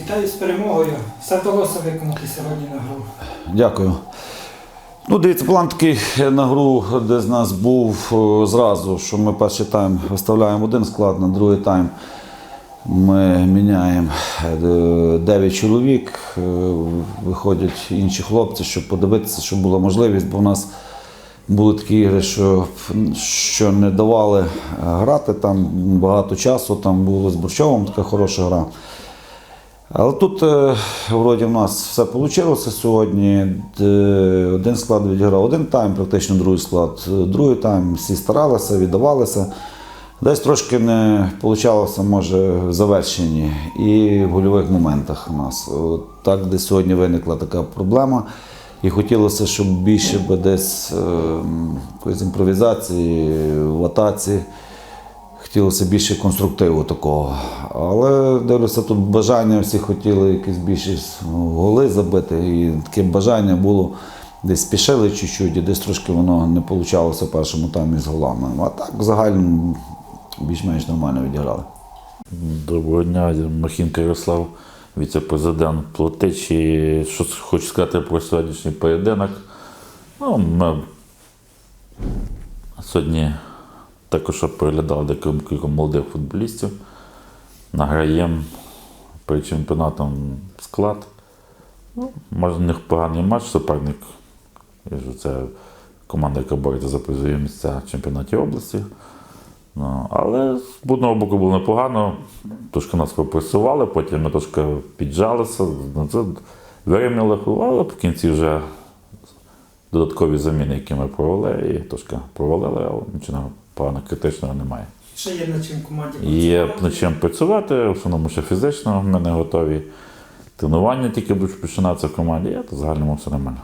Вітаю з перемогою. Все вдалося виконати сьогодні на гру. Дякую. Ну, дивіться, план такий на гру, де з нас був е, зразу, що ми перший тайм виставляємо один склад, на другий тайм ми міняємо 9 чоловік, е, виходять інші хлопці, щоб подивитися, щоб була можливість, бо в нас були такі ігри, що, що не давали е, грати там багато часу, там було з Борщовим така хороша гра. Але тут е, вроді в нас все вийшло сьогодні. Один склад відіграв один тайм, практично другий склад, е, другий тайм. Всі старалися, віддавалися. Десь трошки не вийшло, може, в завершенні і в гольових моментах у нас. Так, десь сьогодні виникла така проблема. І хотілося, щоб більше би десь е, якоїсь імпровізації в атаці. Хотілося більше конструктиву такого. Але дивлюся, тут бажання всі хотіли якісь більші голи забити. І таке бажання було десь спішили чуть-чуть, і десь трошки воно не вийшло в першому таймі з голами. А так в загальному більш-менш нормально відіграли. Доброго дня, Махінка Ярослав, віце-президент Плотичі. Що хочу сказати про сьогоднішній поєдинок. Ну, ми сьогодні також переглядали декілька молодих футболістів. Награємо перед чемпіонатом склад. Ну, може, в них поганий матч, суперник. Це команда, яка бореться за призові місця в чемпіонаті області. Ну, але з одного боку було непогано. Трошки нас попресували, потім ми трошки піджалися, ну, це вирівняли, але в кінці вже додаткові заміни, які ми провели, і трошки провалили, але нічого поганого критичного немає. Ще є над чим команді Є над чим працювати, в основному ще фізично ми не готові. Тренування тільки будуть починатися в команді, а то загальному все нормально.